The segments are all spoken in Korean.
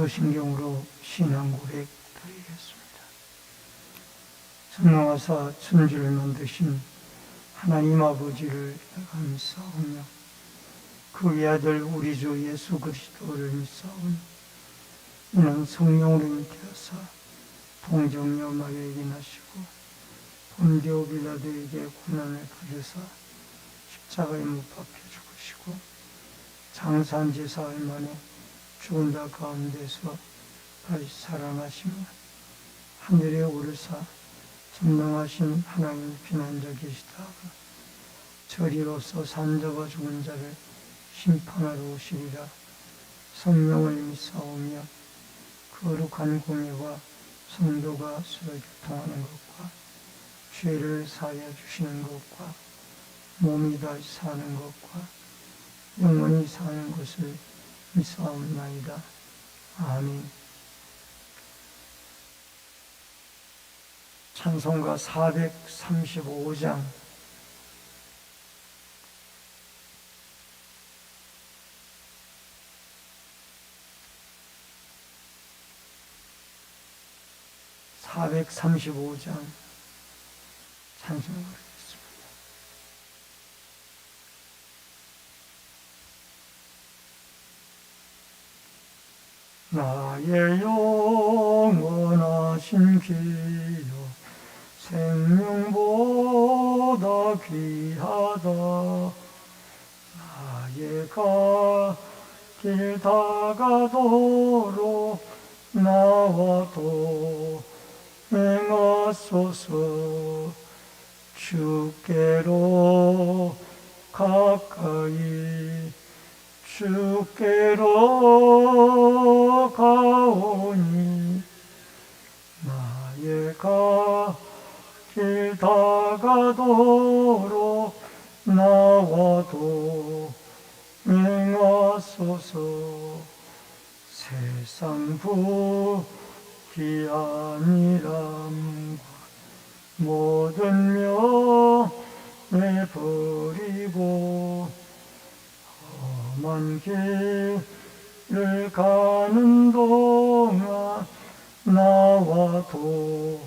사도신경으로 신앙 고백 드리겠습니다. 전능하사 천지를 만드신 하나님 아버지를 감사하며 그의 아들 우리 주 예수 그리스도를 믿사오니 이는 성령으로 잉태하사 동정녀 마리에게 나시고 본디오 빌라도에게 고난을 받으사 십자가에 못 박혀 죽으시고 장산지 사흘 만에 죽은 자 가운데서 다시 살아나시며 하늘에 오르사 전능하신 하나님 피난자 계시다가 저리로서 산자와 죽은 자를 심판하러 오시리라. 성령을 믿사오며 거룩한 공예와 성도가 서로 교통하는 것과 죄를 사하여 주시는 것과 몸이 다시 사는 것과 영원히 사는 것을 믿사옵나이다. 아멘. 찬송가 435장 (435장) 찬송을 하겠습니다. 나의 영원하신 기요 생명보다 귀하다. 나의 가길 다가도록 나와도 행하소서. 주께로 가까이 주께로 가오니 나의 가길 다가도록 나와도 행하소서. 세상 부귀 아니람과 모든 명예 버리고 험한 길을 가는 동안 나와도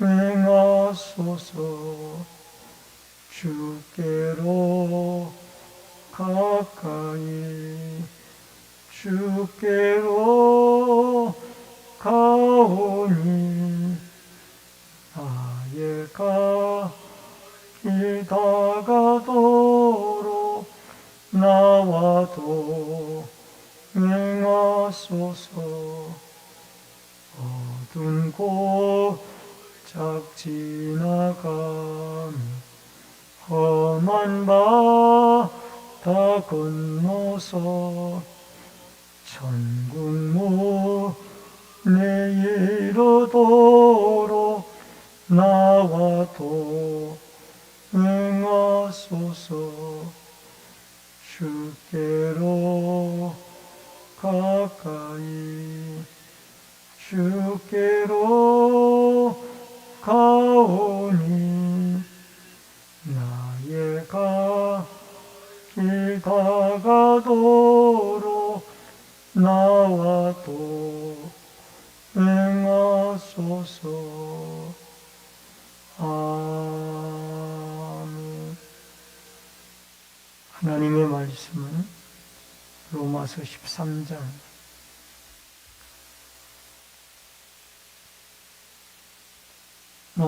행하소서. 주께로 가까이 주께로 가오니 나의 가길 다가도록 나와도 행하소서. 어두운 곳짝 지나가며 험한 바다 건너서 천국 문에 이르도록 나와도 응하소서 주께로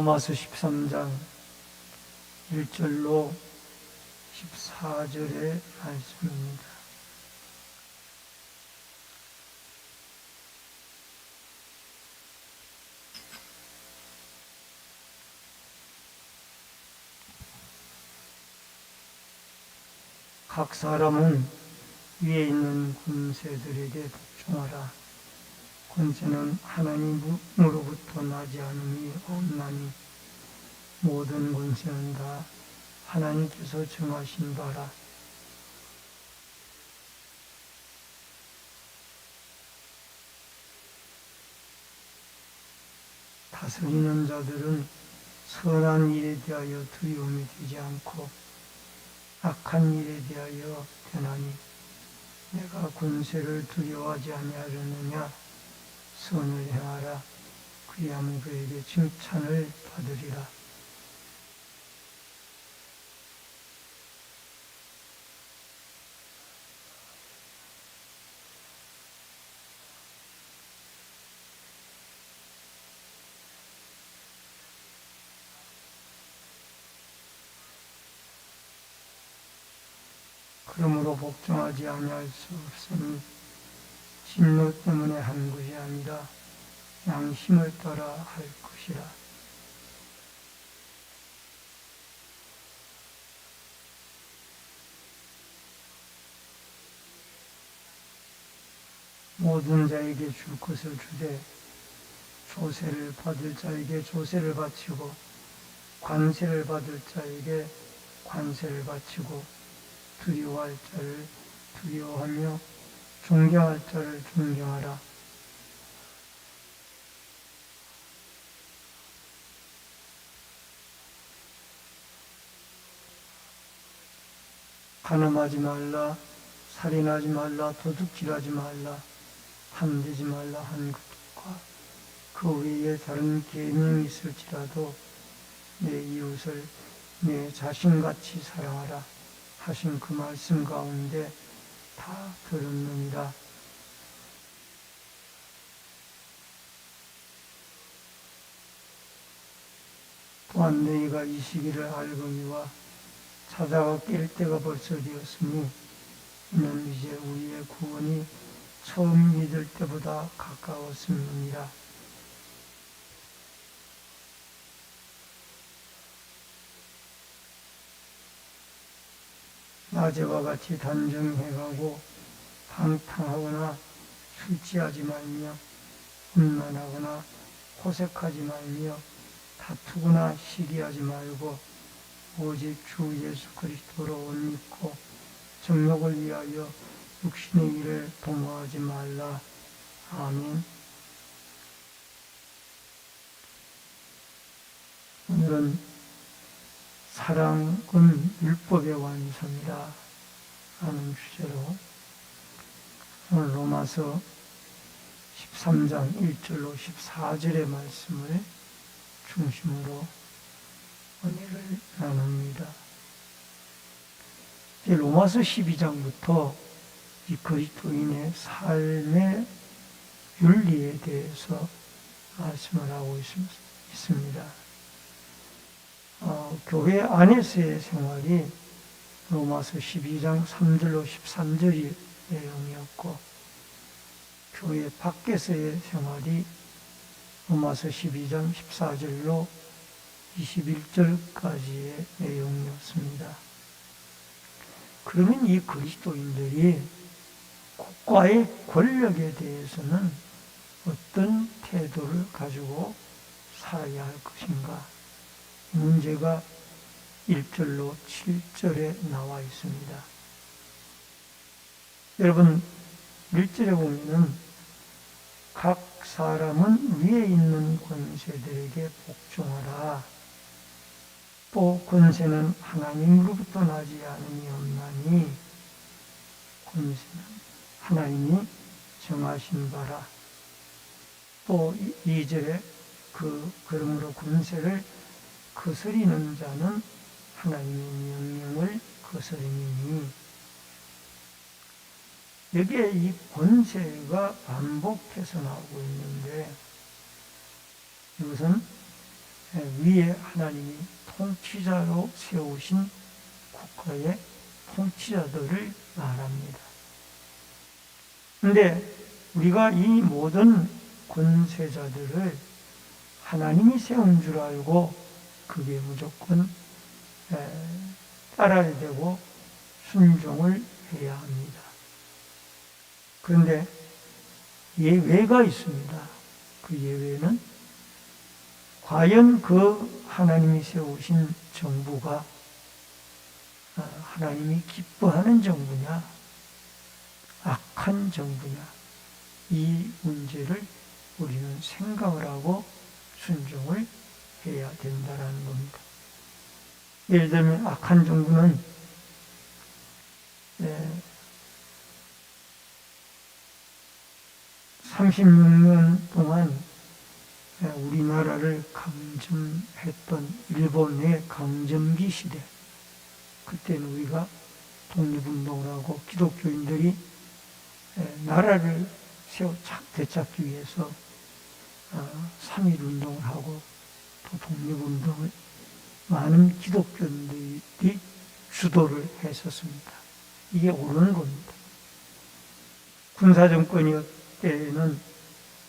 로마서 13장 1절로 14절의 말씀입니다. 각 사람은 위에 있는 군세들에게 복종하라. 군세는 하나님으로부터 나지 않음이 없나니 모든 군세는 다 하나님께서 정하신 바라. 다스리는 자들은 선한 일에 대하여 두려움이 되지 않고 악한 일에 대하여 편하니 내가 권세를 두려워하지 아니하려느냐 선을 행하라. 그리하면 그에게 칭찬을 받으리라. 그러므로 복종하지 아니할 수 없으니 진노 때문에 한 것이 아니라 양심을 따라 할 것이라. 모든 자에게 줄 것을 주되 조세를 받을 자에게 조세를 바치고 관세를 받을 자에게 관세를 바치고 두려워할 자를 두려워하며 존경할 자를 존경하라. 간음하지 말라, 살인하지 말라, 도둑질하지 말라, 함대지 말라 한 것과 그 외에 다른 계명이 있을지라도 내 이웃을 내 자신같이 사랑하라 하신 그 말씀 가운데 다 들었느니라. 또한 너희가 이 시기를 알거니와 자다가 깰 때가 벌써 되었으니 이는 이제 우리의 구원이 처음 믿을 때보다 가까웠음이니라. 낮에와 같이 단정해가고 방탕하거나 술 취하지 말며 음란하거나 호색하지 말며 다투거나 시기하지 말고 오직 주 예수 그리스도로 옷 입고 정욕을 위하여 육신의 일을 도모하지 말라. 아멘. 오늘은 사랑은 율법의 완성이다 하는 주제로 오늘 로마서 13장 1절로 14절의 말씀을 중심으로 은혜를 나눕니다. 로마서 12장부터 이 그리스도인의 삶의 윤리에 대해서 말씀을 하고 있습니다. 어, 교회 안에서의 생활이 로마서 12장 3절로 13절이 내용이었고 교회 밖에서의 생활이 로마서 12장 14절로 21절까지의 내용이었습니다. 그러면 이 그리스도인들이 국가의 권력에 대해서는 어떤 태도를 가지고 살아야 할 것인가? 문제가 1절로 7절에 나와 있습니다. 여러분, 1절에 보면은 각 사람은 위에 있는 권세들에게 복종하라. 또 권세는 하나님으로부터 나지 않음이 없나니 권세는 하나님이 정하신 바라. 또 2절에 그 그러므로 권세를 거스리는 자는 하나님의 명령을 거스리니 여기에 이 권세가 반복해서 나오고 있는데 이것은 위에 하나님이 통치자로 세우신 국가의 통치자들을 말합니다. 근데 우리가 이 모든 권세자들을 하나님이 세운 줄 알고 그게 무조건 따라야 되고 순종을 해야 합니다. 그런데 예외가 있습니다. 그 예외는 과연 그 하나님이 세우신 정부가 아, 하나님이 기뻐하는 정부냐, 악한 정부냐, 이 문제를 우리는 생각을 하고 순종을 해야 된다는 겁니다. 예를 들면 악한 정부는 네, 36년 동안 우리나라를 강점했던 일본의 강점기 시대 그때는 우리가 독립운동을 하고 기독교인들이 나라를 세워 되찾기 위해서 3.1 어, 운동을 하고 또 독립운동을 많은 기독교인들이 주도를 했었습니다. 이게 옳은 겁니다. 군사정권이었 때에는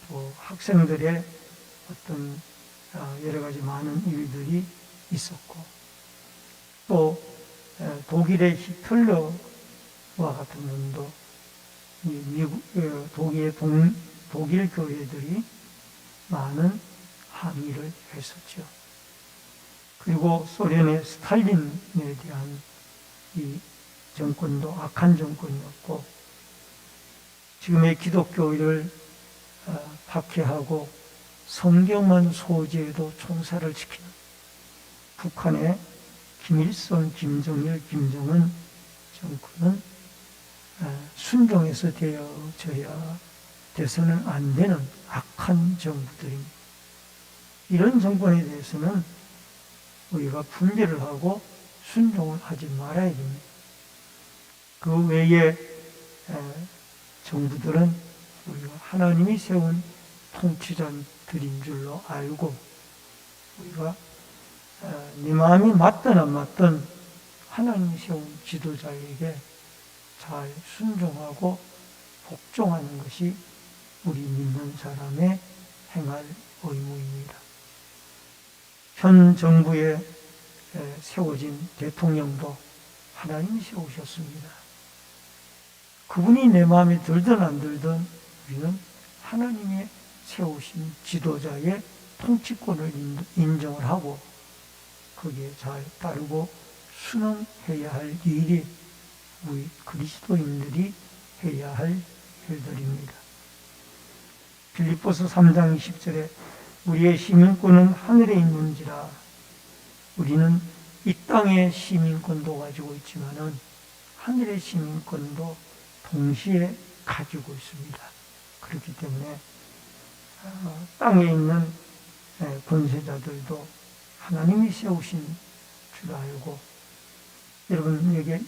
또 학생들의 어떤 어, 여러 가지 많은 일들이 있었고 또 독일의 히틀러와 같은 분도 미국, 어, 독일의 동, 독일 교회들이 많은 항의를 했었죠. 그리고 소련의 스탈린에 대한 이 정권도 악한 정권이었고 지금의 기독교를 어, 박해하고 성경만 소재에도 총사를 시키는 북한의 김일성, 김정일, 김정은 정권은 어, 순종해서 되어져야 돼서는 안 되는 악한 정부들입니다. 이런 정권에 대해서는 우리가 분별을 하고 순종을 하지 말아야 됩니다. 그 외에 정부들은 우리가 하나님이 세운 통치자들인 줄로 알고 우리가 네 마음이 맞든 안 맞든 하나님이 세운 지도자에게 잘 순종하고 복종하는 것이 우리 믿는 사람의 행할 의무입니다. 현 정부에 세워진 대통령도 하나님이 세우셨습니다. 그분이 내 마음에 들든 안 들든 우리는 하나님의 세우신 지도자의 통치권을 인정을 하고 거기에 잘 따르고 순응해야 할 일이 우리 그리스도인들이 해야 할 일들입니다. 빌립보서 3장 20절에 우리의 시민권은 하늘에 있는지라 우리는 이 땅의 시민권도 가지고 있지만은 하늘의 시민권도 동시에 가지고 있습니다. 그렇기 때문에 어, 땅에 있는 예, 권세자들도 하나님이 세우신 줄 알고 여러분 여기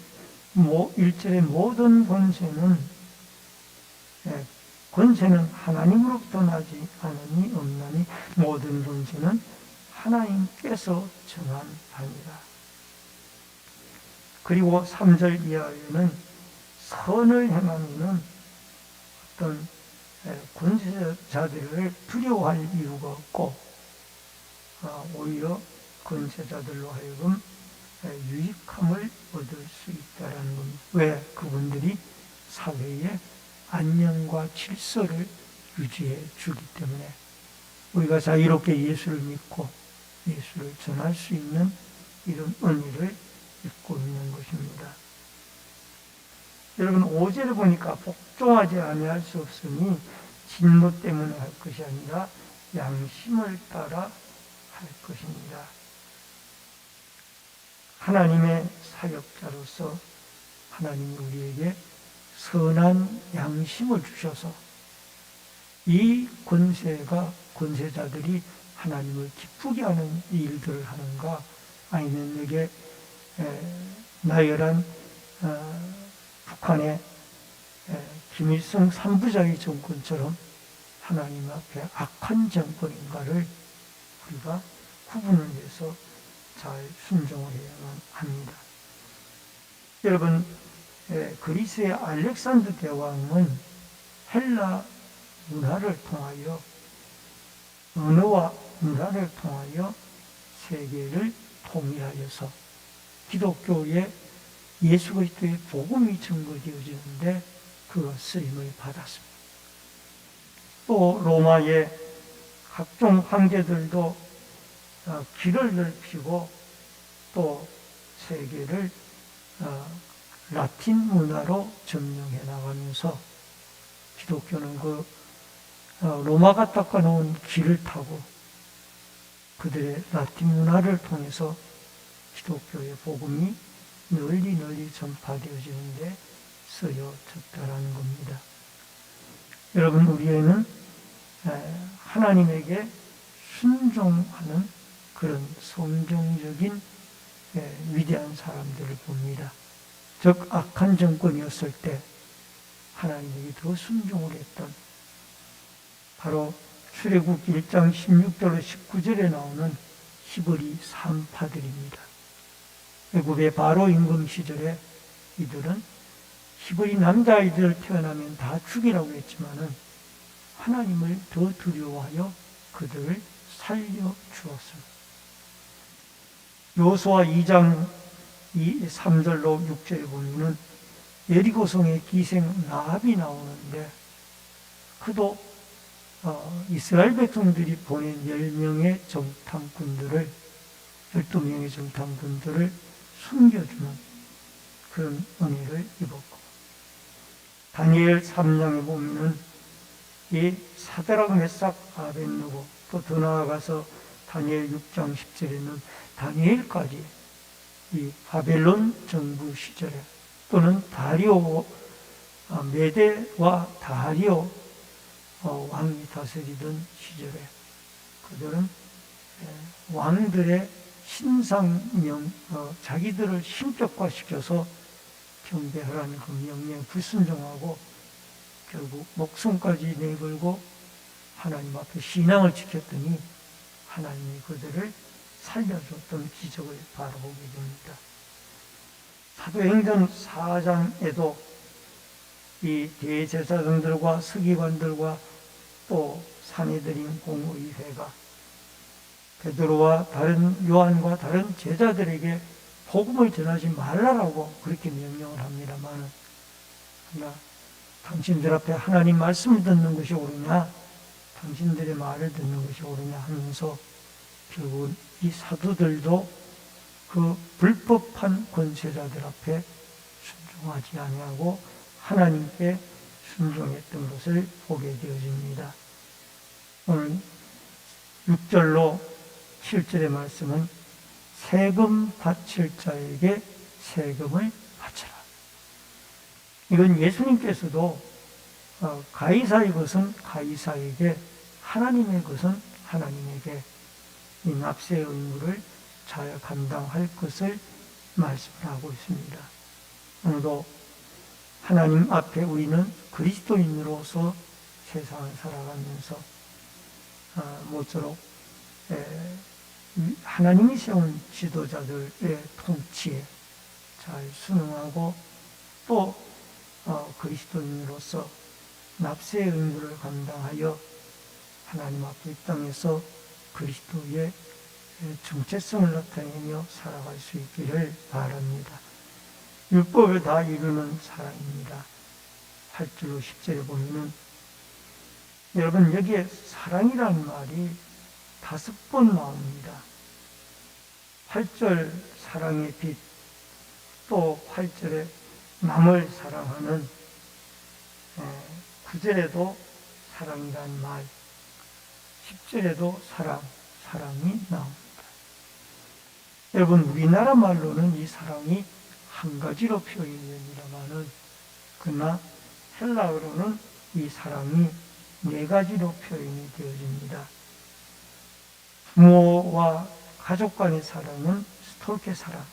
뭐 일절의 모든 권세는 예, 권세는 하나님으로부터 나지 않으니 없나니 모든 권세는 하나님께서 정한 바입니다. 그리고 3절 이하에는 선을 행하면은 어떤 권세자들을 두려워할 이유가 없고 아, 오히려 권세자들로 하여금 유익함을 얻을 수 있다라는 겁니다. 왜? 그분들이 사회의 안녕과 질서를 유지해 주기 때문에 우리가 자유롭게 예수를 믿고 예수를 전할 수 있는 이런 은혜를 입고 있는 것입니다. 여러분 5절을 보니까 복종하지 아니할 수 없으니 진노 때문에 할 것이 아니라 양심을 따라 할 것입니다. 하나님의 사역자로서 하나님이 우리에게 선한 양심을 주셔서 이 권세가 권세자들이 하나님을 기쁘게 하는 일들을 하는가 아니면 내게 나열한 어, 북한의 김일성 삼부자의 정권처럼 하나님 앞에 악한 정권인가를 우리가 구분을 해서 잘 순종을 해야만 합니다. 여러분, 그리스의 알렉산드 대왕은 헬라 문화를 통하여 언어와 문화를 통하여 세계를 통일하여서 기독교의 예수 그리스도의 복음이 증거되어지는데 그 쓰임을 받았습니다. 또 로마의 각종 황제들도 어, 길을 넓히고 또 세계를 어, 라틴 문화로 점령해 나가면서 기독교는 그 어, 로마가 닦아놓은 길을 타고 그들의 라틴 문화를 통해서 기독교의 복음이 널리 널리 전파되어지는데 쓰여졌다라는 겁니다. 여러분 우리에는 에, 하나님에게 순종하는 그런 성경적인 에, 위대한 사람들을 봅니다. 즉 악한 정권이었을 때 하나님에게 더 순종을 했던 바로 출애굽 1장 16절로 19절에 나오는 히브리 산파들입니다. 애굽의 바로 임금 시절에 이들은 히브리 남자아이들 태어나면 다 죽이라고 했지만은 하나님을 더 두려워하여 그들을 살려 주었습니다. 요수와 2장 2, 3절로 6절에 보면은 예리고성의 기생 나합이 나오는데 그도 어, 이스라엘 백성들이 보낸 10명의 정탐꾼들을 12명의 정탐꾼들을 숨겨주는 그런 은혜를 입었고 다니엘 3장에 보면은 이 사드락 메삭 아벤누고 또 더 나아가서 다니엘 6장 10절에는 다니엘까지 이 바벨론 정부 시절에 또는 다리오 아, 메데와 다리오 어, 왕이 다스리던 시절에 그들은 예, 왕들의 신상명 어, 자기들을 신격화시켜서 경배하라는 그 명령에 불순종하고 결국 목숨까지 내걸고 하나님 앞에 신앙을 지켰더니 하나님이 그들을 살려줬던 기적을 바라보게 됩니다. 사도행전 4장에도 이 대제사장들과 서기관들과 또 사내들인 공의회가 베드로와 다른 요한과 다른 제자들에게 복음을 전하지 말라라고 그렇게 명령을 합니다만 그러나 당신들 앞에 하나님 말씀을 듣는 것이 옳으냐 당신들의 말을 듣는 것이 옳으냐 하면서 결국은 이 사도들도 그 불법한 권세자들 앞에 순종하지 아니하고 하나님께 순종했던 것을 보게 되어집니다. 오늘 6절로 7절의 말씀은 세금 바칠 자에게 세금을 바쳐라. 이건 예수님께서도 어, 가이사의 것은 가이사에게 하나님의 것은 하나님에게 이 납세 의무를 잘 감당할 것을 말씀하고 있습니다. 오늘도 하나님 앞에 우리는 그리스도인으로서 세상을 살아가면서 아, 모쪼록 하나님이 세운 지도자들의 통치에 잘 순응하고 또 어, 그리스도인으로서 납세의 의무를 감당하여 하나님 앞에 이 땅에서 그리스도의 정체성을 나타내며 살아갈 수 있기를 바랍니다. 율법을 다 이루는 사랑입니다. 8절로 10절에 보면은 여러분 여기에 사랑이라는 말이 다섯 번 나옵니다. 8절 사랑의 빛, 또 8절에 남을 사랑하는 9절에도 사랑이라는 말, 10절에도 사랑, 사랑이 나옵니다. 여러분 우리나라 말로는 이 사랑이 한 가지로 표현이 됩니다만은 그러나 헬라어로는 이 사랑이 네 가지로 표현이 되어집니다. 부모와 가족 간의 사랑은 스톨케 사랑,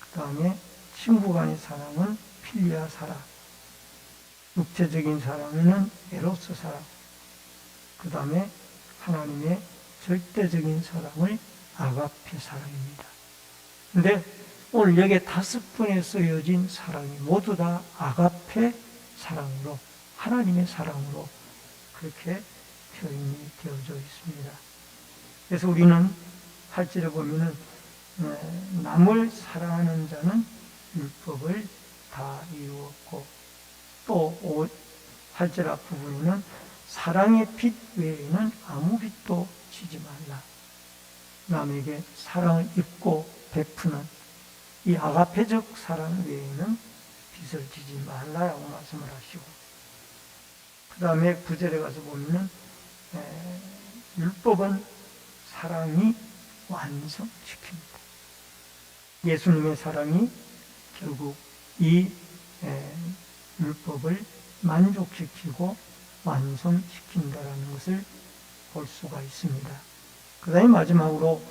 그 다음에 친구 간의 사랑은 필리아 사랑, 육체적인 사랑에는 에로스 사랑, 그 다음에 하나님의 절대적인 사랑을 아가페 사랑입니다. 근데 오늘 여기에 다섯 번에 쓰여진 사랑이 모두 다 아가페 사랑으로, 하나님의 사랑으로 그렇게 표현이 되어져 있습니다. 그래서 우리는 할지를 보면은 어, 남을 사랑하는 자는 율법을 다 이루었고 또 8절 앞부분에는 사랑의 빛 외에는 아무 빛도 지지 말라. 남에게 사랑을 입고 베푸는 이 아가페적 사랑 외에는 빛을 지지 말라라고 말씀을 하시고 그 다음에 구절에 가서 보면은 에, 율법은 사랑이 완성시킵니다. 예수님의 사랑이 결국 이 에, 율법을 만족시키고 완성시킨다라는 것을 볼 수가 있습니다. 그 다음에 마지막으로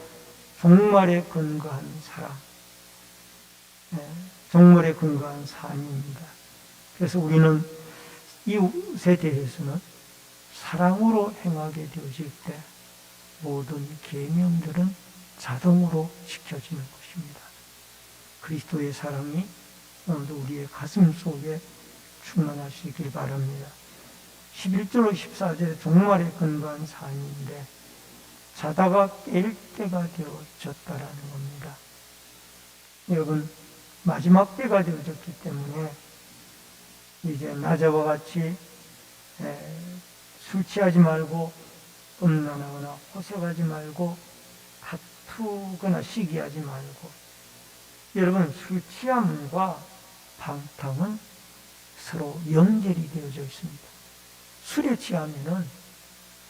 종말에 근거한 사랑. 네, 종말에 근거한 삶입니다. 그래서 우리는 이웃에 대해서는 사랑으로 행하게 되어질 때 모든 계명들은 자동으로 지켜지는 것입니다. 그리스도의 사랑이 오늘도 우리의 가슴 속에 충만하시길 바랍니다. 11절로 14절에 종말에 근거한 삶인데 자다가 깰 때가 되어졌다라는 겁니다. 여러분 마지막 때가 되어졌기 때문에 이제 낮에와 같이 에, 술 취하지 말고 음란하거나 호색하지 말고 다투거나 시기하지 말고 여러분 술 취함과 방탕은 서로 연결이 되어져 있습니다. 술에 취하면은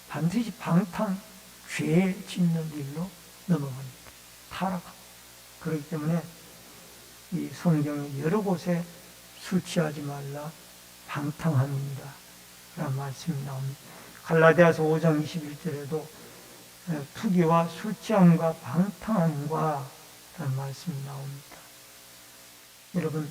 반드시 방탕 죄 짓는 일로 넘어갑니다. 타락하고 그렇기 때문에 이 성경의 여러 곳에 술 취하지 말라 방탕함입니다. 라는 말씀이 나옵니다. 갈라디아서 5장 21절에도 투기와 술 취함과 방탕함과 라는 말씀이 나옵니다. 여러분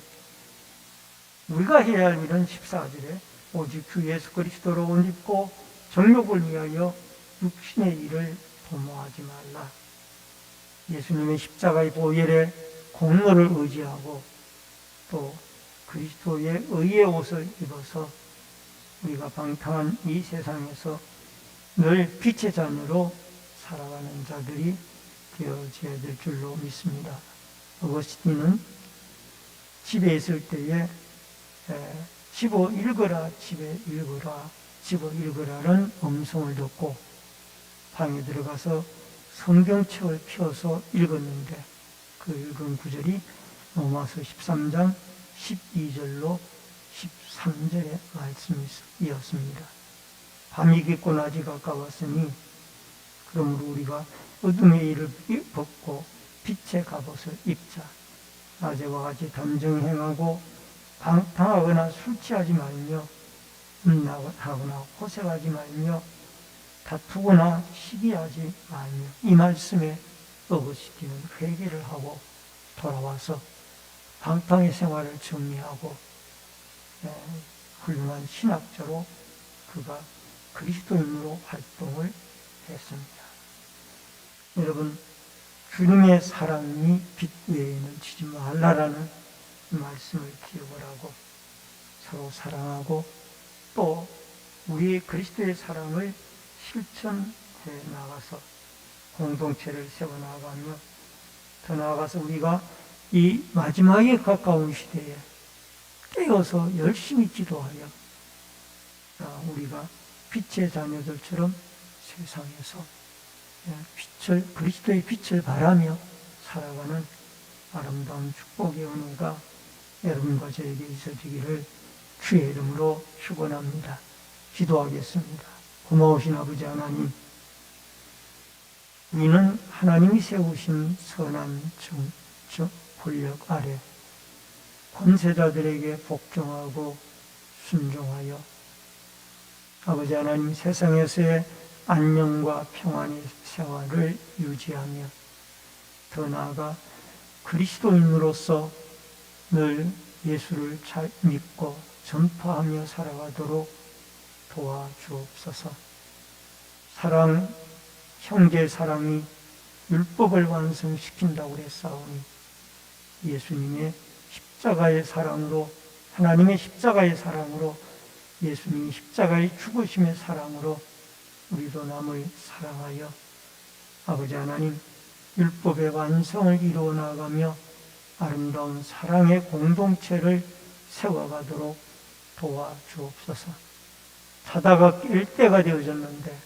우리가 해야 할 일은 14절에 오직 주 예수 그리스도로 옷 입고 정욕을 위하여 육신의 일을 도모하지 말라. 예수님의 십자가의 보혈에 공로를 의지하고 또 그리스도의 의의 옷을 입어서 우리가 방탕한 이 세상에서 늘 빛의 자녀로 살아가는 자들이 되어져야 될 줄로 믿습니다. 어거스틴은 집에 있을 때에 집어 읽어라, 집에 읽어라, 집어 읽어라는 음성을 듣고 방에 들어가서 성경책을 펴서 읽었는데 그 읽은 구절이 로마서 13장 12절로 13절의 말씀이었습니다. 밤이 깊고 낮이 가까웠으니 그러므로 우리가 어둠의 일을 벗고 빛의 갑옷을 입자. 낮에와 같이 담정 행하고 방탕하거나 술 취하지 말며 음란하거나 호색하지 말며 다투거나 시기하지 말며 이 말씀에 어거시기는 회개를 하고 돌아와서 방탕의 생활을 정리하고 예, 훌륭한 신학자로 그가 그리스도인으로 활동을 했습니다. 여러분 주님의 사랑이 빛 외에는 치지 말라라는 말씀을 기억을 하고 서로 사랑하고 또 우리 그리스도의 사랑을 실천해 나가서 공동체를 세워나가며 더 나아가서 우리가 이 마지막에 가까운 시대에 깨어서 열심히 기도하여 우리가 빛의 자녀들처럼 세상에서 빛을 그리스도의 빛을 바라며 살아가는 아름다운 축복의 은혜가 여러분과 저에게 있어지기를 주의 이름으로 축원합니다. 기도하겠습니다. 고마우신 아버지 하나님, 우리는 하나님이 세우신 선한 정, 정, 권력 아래 권세자들에게 복종하고 순종하여 아버지 하나님 세상에서의 안녕과 평안의 생활을 유지하며 더 나아가 그리스도인으로서 늘 예수를 잘 믿고 전파하며 살아가도록 도와주옵소서. 사랑, 형제 사랑이 율법을 완성시킨다고 그랬사오니 예수님의 십자가의 사랑으로 하나님의 십자가의 사랑으로 예수님이 십자가의 죽으심의 사랑으로 우리도 남을 사랑하여 아버지 하나님 율법의 완성을 이루어 나가며 아름다운 사랑의 공동체를 세워가도록 도와주옵소서. 자다가 깰 때가 되어졌는데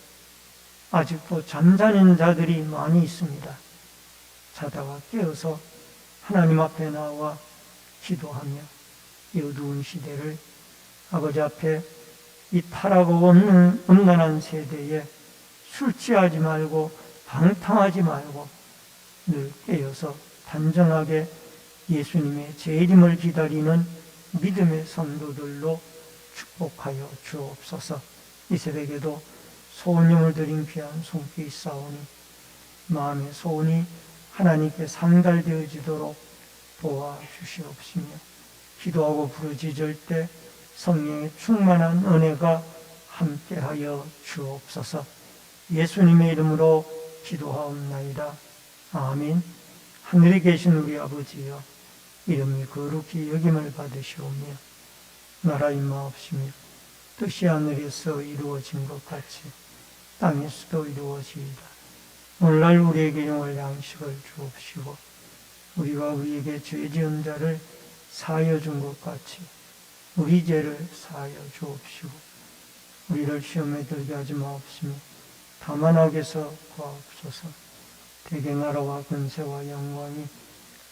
아직도 잠자는 자들이 많이 있습니다. 자다가 깨어서 하나님 앞에 나와 기도하며 이 어두운 시대를 아버지 앞에 이 타락하고 없는 음란한 세대에 술 취하지 말고 방탕하지 말고 늘 깨어서 단정하게 예수님의 재림을 기다리는 믿음의 성도들로 축복하여 주옵소서. 이세대에게도 소원용을 드린 귀한 손길이 있사오니 마음의 소원이 하나님께 상달되어지도록 도와주시옵시며 기도하고 부르짖을 때 성령의 충만한 은혜가 함께하여 주옵소서 예수님의 이름으로 기도하옵나이다. 아멘 하늘에 계신 우리 아버지여 이름이 거룩히 여김을 받으시오며 나라 임하옵시며 뜻이 하늘에서 이루어진 것 같이 땅에서도 이루어지이다. 오늘날 우리에게 영월 양식을 주옵시고 우리가 우리에게 죄 지은 자를 사하여 준 것 같이 우리 죄를 사하여 주옵시고 우리를 시험에 들게 하지 마옵시며 다만 악에서 구하옵소서 대개 나라와 근세와 영광이